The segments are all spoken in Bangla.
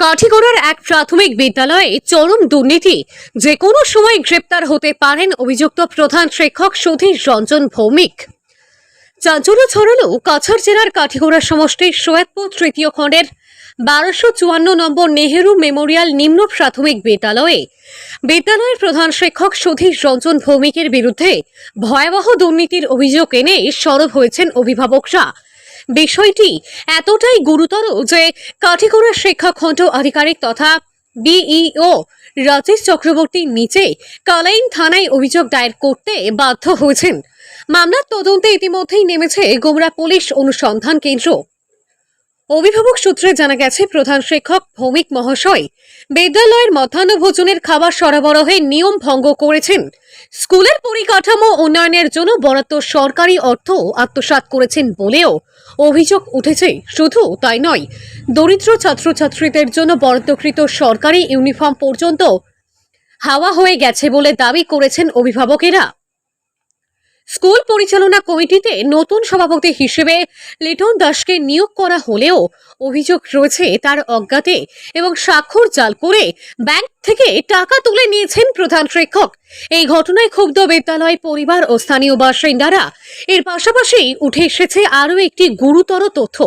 কাঠিগড়ার এক প্রাথমিক বিদ্যালয়ে চরম দুর্নীতি। যে কোনো সময় গ্রেপ্তার হতে পারেন অভিযুক্ত প্রধান শিক্ষক সুধীর রঞ্জন ভৌমিক। চাঞ্চল্য ছড়ালো কাছাড় জেলার কাঠিগড়া সমষ্টির সৈয়দপুর তৃতীয় খণ্ডের বারোশো চুয়ান্ন নম্বর নেহেরু মেমোরিয়াল নিম্ন প্রাথমিক বিদ্যালয়ে। বিদ্যালয়ের প্রধান শিক্ষক সুধীর রঞ্জন ভৌমিকের বিরুদ্ধে ভয়াবহ দুর্নীতির অভিযোগ এনে সরব হয়েছেন অভিভাবকরা। বিষয়টি এতটাই গুরুতর যে কাঠিগড়া শিক্ষাখণ্ড আধিকারিক তথা বিইও রাজেশ চক্রবর্তীর নিচে কালাইন থানায় অভিযোগ দায়ের করতে বাধ্য হয়েছেন। মামলার তদন্তে ইতিমধ্যেই নেমেছে গোমরা পুলিশ অনুসন্ধান কেন্দ্র। অভিভাবক সূত্রে জানা গেছে, প্রধান শিক্ষক ভৌমিক মহাশয় বিদ্যালয়ের মধ্যাহ্ন ভোজনের খাবার সরবরাহে নিয়ম ভঙ্গ করেছেন। স্কুলের পরিকাঠামো উন্নয়নের জন্য বরাদ্দ সরকারি অর্থ আত্মসাৎ করেছেন বলেও অভিযোগ উঠেছে। শুধু তাই নয়, দরিদ্র ছাত্রছাত্রীদের জন্য বরাদ্দকৃত সরকারি ইউনিফর্ম পর্যন্ত হাওয়া হয়ে গেছে বলে দাবি করেছেন অভিভাবকেরা। স্কুল পরিচালনা কমিটিতে নতুন সভাপতি হিসেবে লিটন দাসকে নিয়োগ করা হলেও অভিযোগ রয়েছে তার অজ্ঞাতে এবং স্বাক্ষর জাল করে ব্যাংক থেকে টাকা তুলে নিয়েছেন প্রধান শিক্ষক। এই ঘটনায় ক্ষুব্ধ বিদ্যালয় পরিবার ও স্থানীয় বাসিন্দারা এর পাশাপাশি উঠে এসেছে আরও একটি গুরুতর তথ্য।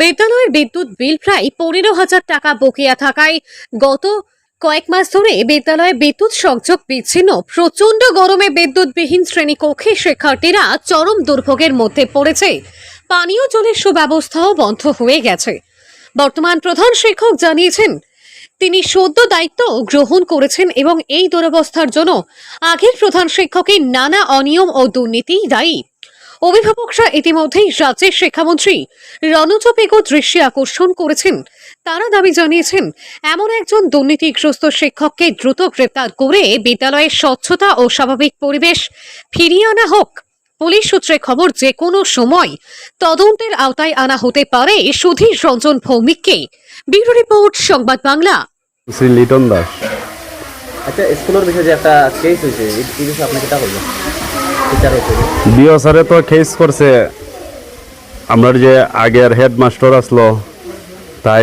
বিদ্যালয়ের বিদ্যুৎ বিল প্রায় পনেরো হাজার টাকা বকেয়া থাকায় গত কয়েক মাস ধরে বিদ্যালয়ে বিদ্যুৎ সংযোগ বিচ্ছিন্ন প্রচণ্ড গরমে বিদ্যুৎবিহীন শ্রেণীকক্ষে শিক্ষার্থীরা চরম দুর্ভোগের মধ্যে পড়েছে। পানীয় জলের সুব্যবস্থাও বন্ধ হয়ে গেছে। বর্তমান প্রধান শিক্ষক জানিয়েছেন, তিনি সদ্য দায়িত্ব গ্রহণ করেছেন এবং এই দুরবস্থার জন্য আগের প্রধান শিক্ষকের নানা অনিয়ম ও দুর্নীতি দায়ী। অভিভাবকরা ইতিমধ্যেই রাজ্যের শিক্ষামন্ত্রী রণজ পেগো দৃষ্টি আকর্ষণ করেছেন। তারা দাবি জানিয়েছেন এমন একজন দুর্নীতিগ্রস্ত শিক্ষককে দ্রুত গ্রেপ্তার করে বিদ্যালয়ের স্বচ্ছতা ও স্বাভাবিক পরিবেশ ফিরিয়ে আনা হোক। পুলিশ সূত্রে খবর যে কোনো সময় তদন্তের আওতায় আনা হতে পারে Sudhir Ranjan ভৌমিককে। Bureau report Sangbad Bangla. Shri Liton Das. আচ্ছা স্কুলের বিষয়ে যে একটা কেস হয়েছে এই এই বিষয়ে আপনি কিটা বলবেন? হয়েছে স্যারে তো কেস করছে। আমার যে আগের হেডমাস্টার আসলো তাই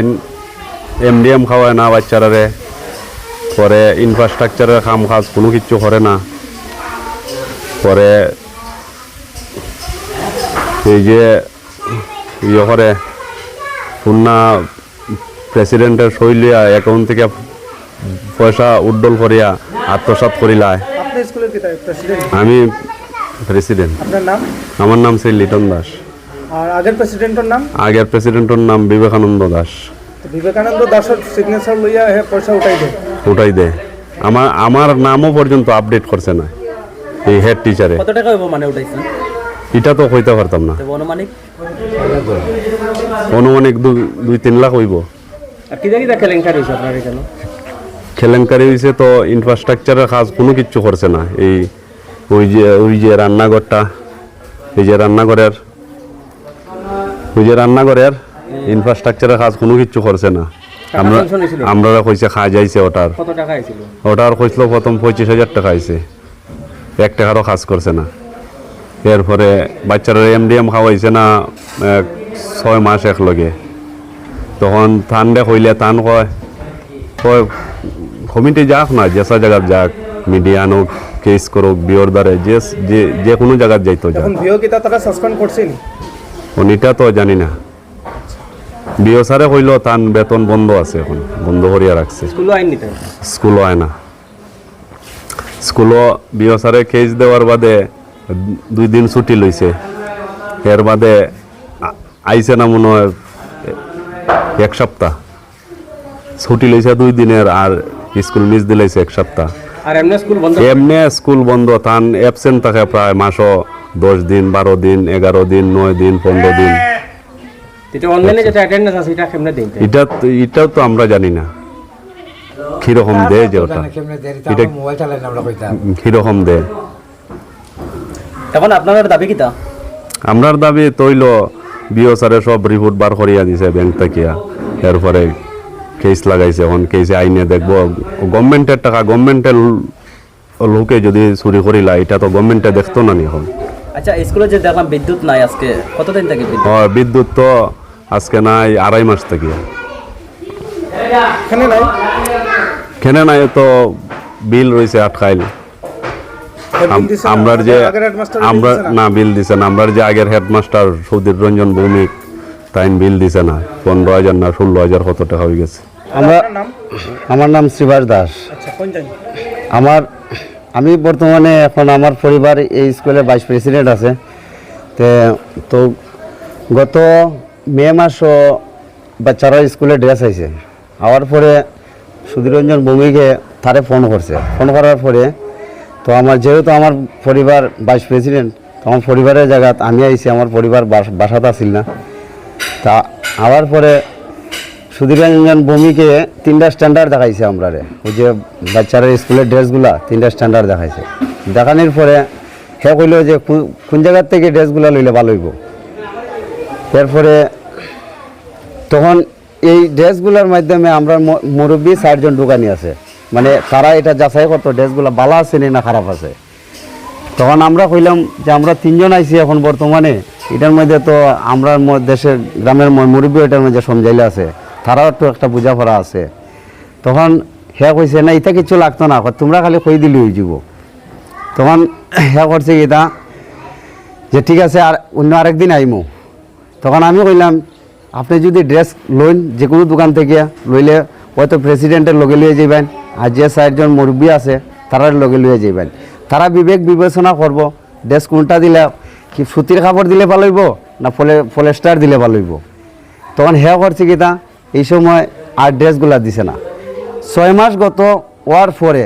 এমডিএম খাওয়ায় না বাচ্চারারে। পরে ইনফ্রাস্ট্রাকচারের কাম কাজ কোনো কিচ্ছু করে না। পরে এই যে ইয়ে করে পুন্না প্রেসিডেন্টের শৈলিয়া অ্যাকাউন্ট থেকে পয়সা উড্ডল করিয়া আত্মসাৎ করিলায়। আপনি স্কুলের কি প্রেসিডেন্ট আমি প্রেসিডেন্ট। আপনার নাম? আমার নাম শ্রী লিটন দাস। আর আগের প্রেসিডেন্টের নাম? আগের প্রেসিডেন্টের নাম বিবেকানন্দ দাস। বিবেকানন্দ দাসের সিগনেচার লইয়া হে পয়সা উঠাই দেয় ওটাই দে। আমার আমার নামও পর্যন্ত আপডেট করছে না এই হেড টিচারে কত টাকা হইব মানে উঠাইছেন এটা তো কইতে পারতাম না। অনুমানিক? অনুমানিক দু- দুই তিন লাখ হইব। আর কি দেখি দেখা কেলেঙ্কারি হয়েছে আপনার এখানে? কেলেঙ্কারি হয়েছে তো ইনফ্রাস্ট্রাকচারের কাজ কোনো কিচ্ছু করছে না। এই ওই যে ওই যে রান্নাঘরটা এই যে রান্নাঘরের ওই যে রান্নাঘরের ইনফ্রাস্ট্রাকচারের কাজ কোনো কিচ্ছু করছে না। আমরা? আমরা কইছে খা যাইছে ওটার। ওটার কইছিল প্রথম পঁচিশ হাজার টাকা আইছে এক টাকারও কাজ করছে না। এরপরে বাচ্চারা এম এমডিএম খাওয়াইছে না ছয় মাস একলগে। তখন থান দে কইলে টান কয় কয় কমিটি যাক না যেসা জায়গাত যাক মিডিয়া আনুক কেস করুক বিয়র দ্বারে যে যে- যে কোনো জায়গাত যাইতো যাক এখন ভিও কিতা তারা সাসপেন্ড করছেন অনিটা তো জানি না। বিও স্যারে কইল তান বেতন বন্ধ আছে এখন বন্ধ করিয়া রাখছে। স্কুলও আইন নিতে স্কুলও হয় না। স্কুলও বিও স্যারে কেস দেওয়ার বাদে দুই দিন ছুটি লইছে। এর বাদে আইছে না মনে হয় এক সপ্তাহ। ছুটি লইছে দুই দিনের আর স্কুল মিস দিলাইছে এক সপ্তাহ। আর এমনি স্কুল বন্ধ? এমনি স্কুল বন্ধ তান অ্যাবসেন্ট থাকে প্রায় মাসও দশ দিন বারো দিন এগারো দিন নয় দিন পনেরো দিন। যেটা অনলাইনে যেটা অ্যাটেন্ডেন্স আছে এটা কেমনে দিন এটা? এটাও তো আমরা জানি না। কীরকম দেয় যে ওটা? এটা মোবাইল চালাই না আমরা কইতাম কীরকম দেয়? এখন আপনার দাবি আমরার দাবি তৈল বিও স্যারে সব রিপোর্ট বার করিয়া দিছে ব্যাংক থাকিয়া এরপরে কেস লাগাইছে এখন কেসে আইনে দেখব। গভর্নমেন্টের টাকা গভর্নমেন্টের লোকে যদি চুরি করিলা এটা তো গভর্নমেন্টে দেখতো না এখন। আচ্ছা স্কুলে যে দেখলাম বিদ্যুৎ নাই আজকে কতদিন থেকে বিদ্যুৎ? হয়, বিদ্যুৎ তো আজকে নাই আড়াই মাস থেকে। এখানে নাই? কেন নাই তো বিল রয়েছে আটকাইল না? আমরা যে আমরা না? বিল দিছে না। আমরা যে আগের হেডমাস্টার সৌদির রঞ্জন ভৌমিক তাই বিল দিছে না পনেরো হাজার না ষোলো হাজার কত টাকা হয়ে গেছে। আমরা আমার নাম শ্রীবাস দাস। আচ্ছা আমার আমি বর্তমানে এখন আমার পরিবার এই স্কুলের ভাইস প্রেসিডেন্ট আছে। তে তো গত মে মাসও বাচ্চারা স্কুলে ড্রেস আইছে। আওয়ার পরে সুধীরঞ্জন ভূমিকে তারে ফোন করছে। ফোন করার পরে তো আমার যেহেতু আমার পরিবার ভাইস প্রেসিডেন্ট তো আমার পরিবারের জায়গা আমি আইছি আমার পরিবার বাস- বাসাতে আসিল না। তা আবার পরে সুধীরঞ্জন ভূমিকে তিনটা স্ট্যান্ডার্ড দেখাইছে আমরা রে ওই যে বাচ্চারা স্কুলের ড্রেসগুলা তিনটা স্ট্যান্ডার্ড দেখাইছে। দেখানোর পরে সে কইল যে কোন জায়গার থেকে ড্রেসগুলা লইলে ভালো হইব? এরপরে তখন এই ড্রেসগুলোর মাধ্যমে আমরা মুরব্বী চারজন দোকানি আছে। মানে তারা এটা যাচাই করতো ড্রেসগুলো ভালো আছে না খারাপ আছে। তখন আমরা কইলাম যে আমরা তিনজন আইছি এখন বর্তমানে। এটার মধ্যে তো আমরা দেশের গ্রামের মুরব্বী এটার মধ্যে সমঝাইলে আছে। তারাও একটু একটা বোঝাপড়া আছে। তখন হ্যাঁ কইছে, না এটা কিছু লাগতো না তোমরা খালি কই দিলি হয়ে যাব তখন হ্যাঁ করছে এটা যে ঠিক আছে, আর অন্য আরেকদিন আইমু। তখন আমি কইলাম, আপনি যদি ড্রেস লইন যে কোনো দোকান থেকে, লইলে হয়তো প্রেসিডেন্টের লগে লিয়ে যাবেন আর যে চারজন মুরব্বী আছে, তারার লগে লিয়ে যাবেন তারা বিবেক বিবেচনা করব, ড্রেস কোনটা দিলে কি সুতির কাপড় দিলে ভালো হইব না ফলে ফলেস্টার দিলে ভালো হইব? তখন হে করছে কি তা? এই সময় আর ড্রেসগুলা দিছে না। ছয় মাস গত ওয়ার পরে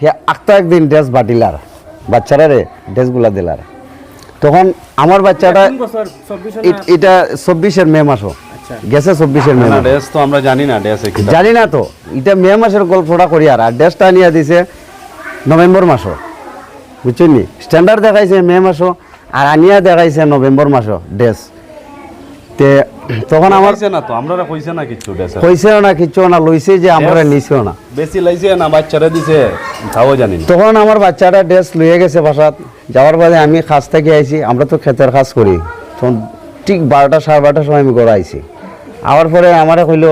হে আটটা একদিন ড্রেস বাটিলার। বাচ্চারা রে ড্রেসগুলা দিলার। তখন আমার বাচ্চাটা এটা চব্বিশের মে মাসও। গেছে চব্বিশের মে ড্রেস তো আমরা জানি না ড্রেসে কি জানি না তো। এটা মে মাসের গল্পটা করি আর। আর ড্রেসটা নিয়ে দিছে নভেম্বর মাসও। বুঝছেন নি? স্ট্যান্ডার্ড দেখাইছে মে মাসও। আর আনিয়া দেখাইছে নভেম্বর মাসও ড্রেস তে তখন আমার কইছে না তো আমরা কইছে না কিছু ড্রেসে। কইছেও না কিছু না লইছে যে আমরা. নিছেও না। বেশি লাইছে না বাচ্চারা দিছে তাও জানি তখন আমার বাচ্চাটা ড্রেস লইয়ে গেছে বাসাত। যাওয়ার বাদে আমি কাজ থেকে আইছি আমরা তো ক্ষেতের কাজ করি। তখন ঠিক বারোটা সাড়ে বারোটার সময় আমি ঘরে আইছি। আবার পরে আমারে কইল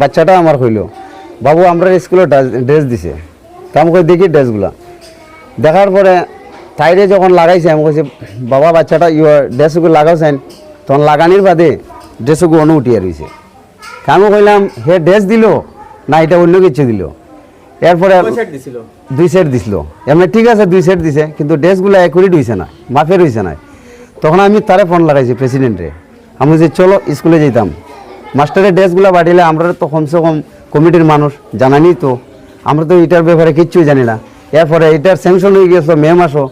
বাচ্চাটা আমার কইল বাবু আমরা স্কুলে ড্রেস দিছে। তা আমি কই দেখি ড্রেসগুলা। দেখার পরে তাইরে যখন লাগাইছে আমি কইছি বাবা বাচ্চাটা ইয়ে ড্রেসগুলো লাগাইছেন তখন লাগানির বাদে ড্রেসগুলো অনু উঠিয়ে রয়েছে আমি কইলাম হে ড্রেস দিল না এটা অন্য কিছু দিল। এরপরে দুই সেট দিছিল। এমনি ঠিক আছে দুই সেট দিছে কিন্তু ড্রেসগুলো একুরেট হয়েছে না মাফের হয়েছে না। তখন আমি তারে ফোন লাগাইছি প্রেসিডেন্টে আমি যে চলো স্কুলে যেতাম মাস্টারের ড্রেসগুলো বাটিলে আমরা তো কমসে কম কমিটির মানুষ জানানি তো। আমরা তো এটার ব্যাপারে কিচ্ছুই জানি না। এরপরে এটার স্যাংশন হয়ে গেছে মে মাসও।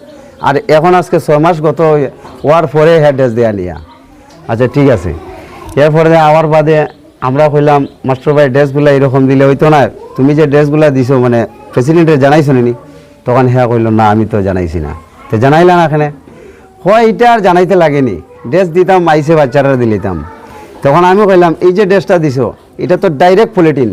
আর এখন আজকে ছয় মাস গত হওয়ার পরে ড্রেস দেয়া নিয়া আচ্ছা ঠিক আছে। এরপরে আবার বাদে আমরা কইলাম, মাস্টার ভাই ড্রেসগুলো এরকম দিলে হইতো না। তুমি যে ড্রেসগুলো দিছো মানে প্রেসিডেন্টের জানাইছো নি তখন হ্যাঁ কইল, না, আমি তো জানাইছি না। তো জানাইলাম এখানে হয় এটা আর জানাইতে লাগেনি। ড্রেস দিতাম মাইসে বাচ্চারা দিলিতাম তখন আমি কইলাম, এই যে ড্রেসটা দিছো, এটা তো ডাইরেক্ট পলিটিন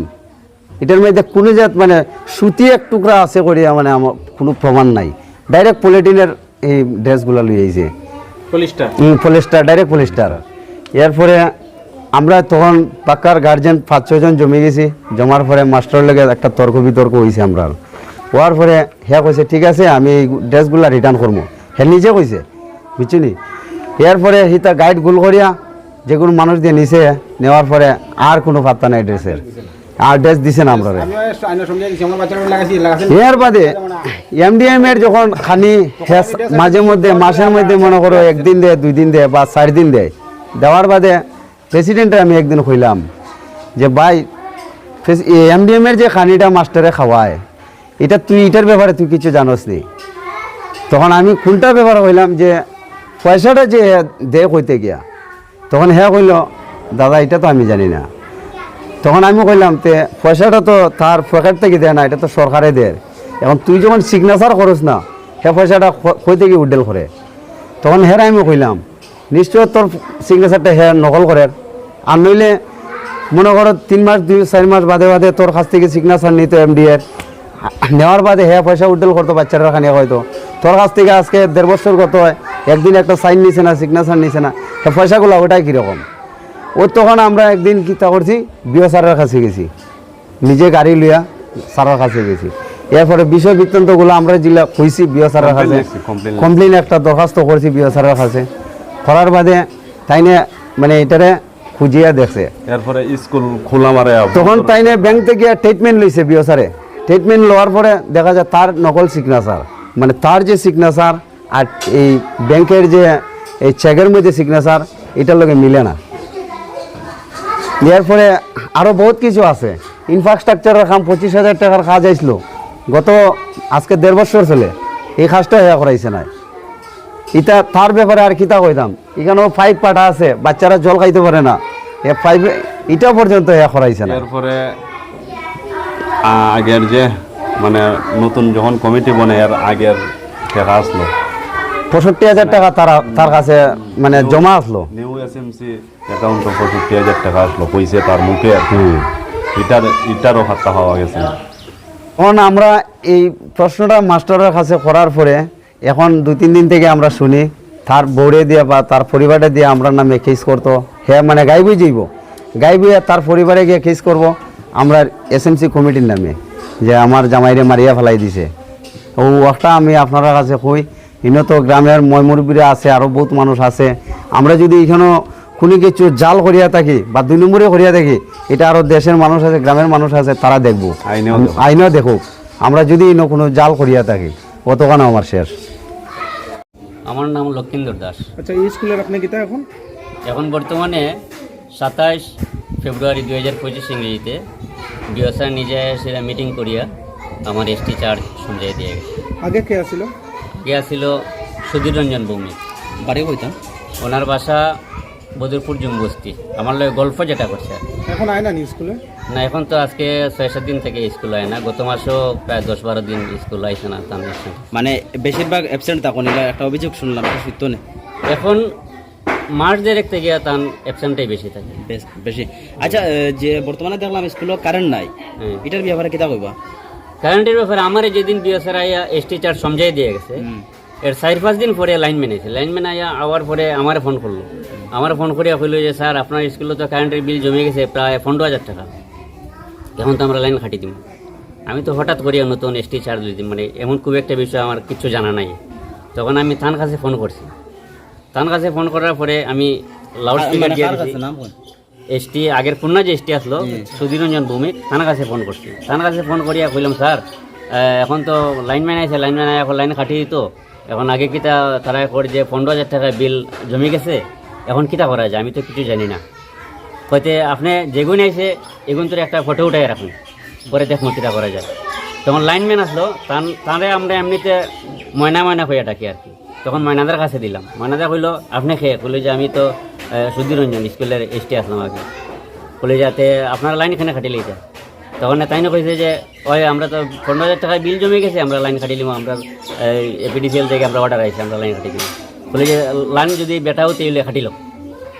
এটার মধ্যে কোনো জাত মানে সুতি এক টুকরা আছে করিয়া মানে আমার কোনো প্রমাণ নাই। ডাইরেক্ট পলিটিনের এই ড্রেসগুলো লই আইছে। পলিশটা পলিস্টার ডাইরেক্ট পলিস্টার এরপরে আমরা তখন পাক্কার গার্জেন পাঁচ ছজন জমে গেছি। জমার পরে মাস্টার লেগে একটা তর্ক বিতর্ক হয়েছে আমরা। হওয়ার পরে হ্যাঁ কইছে ঠিক আছে আমি এই ড্রেসগুলো রিটার্ন করব হ্যাঁ নিজে কইছে বুঝছিনি? এরপরে হিতা গাইড গুল করিয়া যে কোনো মানুষ দিয়ে নিছে নেওয়ার পরে আর কোনো পাত্তা নাই ড্রেসের আর ড্রেস দিছে না আমরা এর বাদে এমডিএম এর যখন খানি শেষ মাঝে মধ্যে মাসের মধ্যে মনে করো একদিন দেয় দুই দিন দেয় বা চার দিন দেয় দেওয়ার বাদে প্রেসিডেন্টে আমি একদিন কইলাম যে ভাই এমডিএম এর যে খানিটা মাস্টারে খাওয়ায় এটা তুই এটার ব্যাপারে তুই কিছু জানোস নি? তখন আমি কোনটার ব্যাপারে কইলাম যে পয়সাটা যে দে কইতে গিয়া। তখন হ্যাঁ কইল দাদা এটা তো আমি জানি না। তখন আমি কইলাম, তে, পয়সাটা তো তার পকেট থেকে দেয় না, এটা তো সরকারে দেয়। এখন তুই যখন সিগনেচার করস না, সে পয়সাটা কই থেকে উড্ডেল করে? তখন হেরা আমি কইলাম, নিশ্চয় তোর সিগনেচারটা হে নকল করে। আর নইলে মনে করো তিন মাস, দুই, চার মাস বাদে বাদে তোর কাছ থেকে সিগনেচার নিত এমডি এর নেওয়ার বাদে হ্যাঁ পয়সা উড্ডেল করতো বাচ্চারা খানিয়া হয়তো। তোর কাছ থেকে আজকে দেড় বছর গত হয়, একদিন একটা সাইন নিছে না সিগনেচার নিছে না, সে পয়সাগুলো ওটাই কীরকম? ও তখন আমরা একদিন কী তা করছি বিও স্যারের কাছে গেছি। নিজে গাড়ি লইয়া স্যারের কাছে গেছি। এরপরে বিষয় বৃত্তান্তগুলো আমরা জিলা কইছি বিও স্যারের কাছে। কমপ্লেন একটা দরখাস্ত করছি বিও স্যারের কাছে। করার বাদে তাইনে মানে এটারে খুঁজিয়া দেখছে। এরপরে স্কুল খোলা মারে তখন তাইনে ব্যাংক থেকে ট্রিটমেন্ট লইছে বিও স্যারে। ট্রিটমেন্ট লওয়ার পরে দেখা যায় তার নকল সিগনেচার মানে তার যে সিগনেচার আর এই ব্যাংকের যে এই চেকের মধ্যে সিগনেচার এটার লগে মিলে না। পরে আরও বহুত কিছু আছে। ইনফ্রাস্ট্রাকচারের কাম পঁচিশ হাজার টাকার কাজ আইছিল গত আজকে দেড় বছর চলে। এই কাজটা হয়ে করাইছে না এটা তার ব্যাপারে আর কিতা কইতাম? এখানেও পাইপ পাটা আছে, বাচ্চারা জল খাইতে পারে না। এ পাইপে এটা পর্যন্ত হয়ে করাইছে না এরপরে আগের যে মানে নতুন যখন কমিটি বনে, এর আগের টাকা আসলো পঁয়ষট্টি হাজার টাকা তারা তার কাছে মানে জমা আসলো। নিউ এসএমসি অ্যাকাউন্ট পঁয়ষট্টি হাজার টাকা আসলো কইছে তার মুখে ইটার ইটারও হাত্তা হওয়া গেছে। এখন আমরা এই প্রশ্নটা মাস্টারের কাছে করার পরে এখন দুই তিন দিন থেকে আমরা শুনি তার বউরে দিয়ে বা তার পরিবারে দিয়ে আমরা নামে কেস করতো। হ্যাঁ মানে গাইবই যাইব। গাইবই তার পরিবারে গিয়ে কেস করব। আমরা এসএমসি কমিটির নামে যে আমার জামাইরে মারিয়া ফেলাই দিছে। ও একটা আমি আপনার কাছে কই ইনো তো গ্রামের ময়মুরবিরা আছে আরও বহুত মানুষ আছে। আমরা যদি এখানেও কোনো কিছু জাল করিয়া থাকি বা দুই নম্বরে করিয়া থাকি এটা আরও দেশের মানুষ আছে গ্রামের মানুষ আছে তারা দেখব। আইনেও দেখুক আমরা যদি ইনো কোনো জাল করিয়া থাকি অতখানে আমার শেষ? আমার নাম লক্ষিন্দর দাস। আচ্ছা এই স্কুলের আপনি কিতা এখন? এখন বর্তমানে সাতাশ ফেব্রুয়ারি দুই হাজার পঁচিশ ইংরেজিতে ডিওসার নিজে সেটা মিটিং করিয়া আমার এসটি চার্জ সমঝাই দিয়ে গেছে। আগে কে আসিল গিয়া ছিল সুধীর রঞ্জন ভৌমিক বাড়ি কইতাম? ওনার বাসা বদরপুর জুমবস্তি আমার লগে গল্প যেটা করছে। এখন আয় না স্কুলে? না এখন তো আজকে ছয় সাত দিন থেকে স্কুল হয় না। গত মাসও প্রায় দশ বারো দিন স্কুল আইসে না তার মানে বেশিরভাগ অ্যাবসেন্ট থাকুন এটা একটা অভিযোগ শুনলাম সত্য নেই এখন মার্চ দেড়েক থেকে তার অ্যাবসেন্টটাই বেশি থাকে। বেশ বেশি। আচ্ছা যে বর্তমানে দেখলাম স্কুলে কারেন্ট নাই। হ্যাঁ। এটার ব্যাপারে কিতা কইবা? কারেন্টের ব্যাপারে আমার যেদিন বিএসআর আইয়া এসটি চার্জ সমঝাই দিয়ে গেছে। এর চার পাঁচ দিন পরে লাইনম্যান এসে লাইনম্যান আইয়া আওয়ার পরে আমার ফোন করল। আমার ফোন করিয়া কইলো যে স্যার আপনার স্কুলে তো কারেন্টের বিল জমে গেছে প্রায় পনেরো হাজার টাকা। এখন তো আমরা লাইন খাটি দিব আমি তো হঠাৎ করিয়া নতুন এসটি চার্জ দিই মানে এমন খুব একটা বিষয় আমার কিচ্ছু জানা নাই। তখন আমি তার কাছে ফোন করছি। তার কাছে ফোন করার পরে আমি লাউড স্পিকার মানে দিয়ে এসটি আগের পূর্ণ যে এসটি আসলো সুধীরঞ্জন ভৌমিক তার কাছে ফোন করছি। তার কাছে ফোন করিয়া কইলাম স্যার এখন তো লাইনম্যান আছে লাইনম্যান এখন লাইন কাটিয়ে দিত। এখন আগে কিতা তারা করে যে পনেরো হাজার টাকা বিল জমে গেছে এখন কিতা করা যায়? আমি তো কিছু জানি না। হয়তো আপনি যেগুন আইসে এগুন তোর একটা ফটো উঠাই রাখুন পরে দেখুন কিতা করা যায়। তখন লাইনম্যান আসলো তারে আমরা এমনিতে ময়না ময়না হইয়া ডাকি আর কি। তখন ময়নাদার কাছে দিলাম। ময়নাদা কইলো আপনি খেয়ে কইলো যে আমি তো সুধীরঞ্জন স্কুলের এসটি আসলাম আগে বলে যাতে আপনার লাইন এখানে খাটিলে এটা তখন তাই না কইছে যে ওই আমরা তো পনেরো হাজার টাকায় বিল জমে গেছে আমরা লাইন খাটিলিম আমরা এপিডিসিএল থেকে আমরা অর্ডার আইছি আমরা লাইন খাটি দিলাম বলে যে লাইন যদি বেটাও তেইলে খাটিল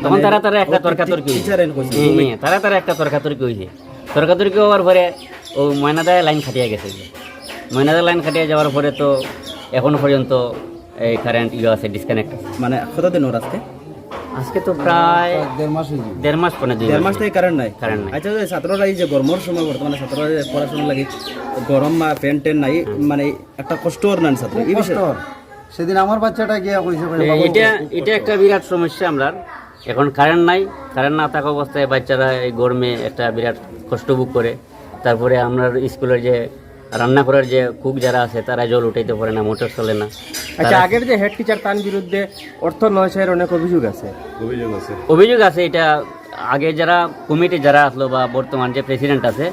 তখন তারা তারা একটা তর্কাতর্কি। হ্যাঁ, হ্যাঁ, তারা তারা একটা তর্কাতর্কি হয়েছে তর্কাতর্কি হওয়ার পরে ও ময়নাদায় লাইন খাটিয়ে গেছে। ময়নাদায় লাইন খাটিয়ে যাওয়ার পরে তো এখনও পর্যন্ত এই কারেন্ট ইয়ে আছে ডিসকানেক্ট মানে কতদিন ওর আজকে? আজকে তো প্রায় দেড় মাস পরে দেড় মাস মাস থেকে কারেন্ট নাই। কারেন্ট নাই। আচ্ছা ছাত্ররা এই যে গরমের সময় বর্তমানে ছাত্ররা পড়াশোনা লাগে গরম বা ফ্যান টেন নাই মানে একটা কষ্ট ওর নাই ছাত্র এই বিষয়ে। সেদিন আমার বাচ্চাটা গিয়া কইছে এটা এটা একটা বিরাট সমস্যা আমরা এখন কারেন্ট নাই কারেন্ট না থাকা অবস্থায় বাচ্চারা এই গরমে একটা বিরাট কষ্ট ভোগ করে। তারপরে আমরা স্কুলের যে রান্না করার যে কুক যারা আছে তারা জল উঠাইতে পারে না মোটর চলে না। আচ্ছা আগের যে হেড টিচার তার বিরুদ্ধে অর্থ নয়শের অনেক অভিযোগ আছে। অভিযোগ আছে। অভিযোগ আছে এটা আগে যারা কমিটি যারা আসলো বা বর্তমান যে প্রেসিডেন্ট আছে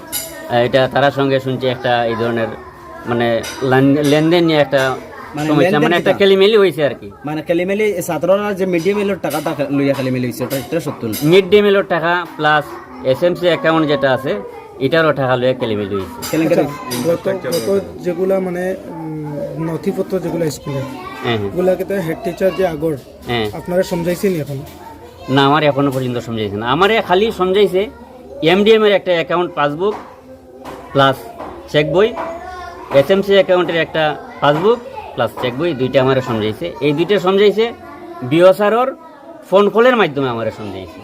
এটা তারা সঙ্গে শুনছি একটা এই ধরনের মানে লেন- লেনদেন নিয়ে একটা মানে সমস্যা মানে একটা কিটা? কেলিমেলি হয়েছে আর কি। মানে খেলিমেলি ছাত্ররা যে মিড ডে মিলের টাকাটা লইয়া খেলিমেলি হয়েছে ওটা এটা সত্য মিড ডে মিলের টাকা প্লাস এসএমসি অ্যাকাউন্ট যেটা আছে এটারও টাকা লইয়া কেলিমেলি হয়েছে। গত যেগুলা মানে নথিপত্র যেগুলা স্কুলের হ্যাঁ হ্যাঁ। ওগুলা হেড টিচার যে আগর হ্যাঁ। আপনারা সমঝাইছেন এখন? না আমার এখনও পর্যন্ত সমঝাইছে না। আমার খালি সমঝাইছে এমডিএম এর একটা অ্যাকাউন্ট পাসবুক প্লাস চেক বই এসএমসি অ্যাকাউন্টের একটা পাসবুক প্লাস চেক বই দুইটা আমার সমঝাইছে। এই দুইটা সমঝাইছে বিওসারর ফোন কলের মাধ্যমে আমার সমঝাইছে।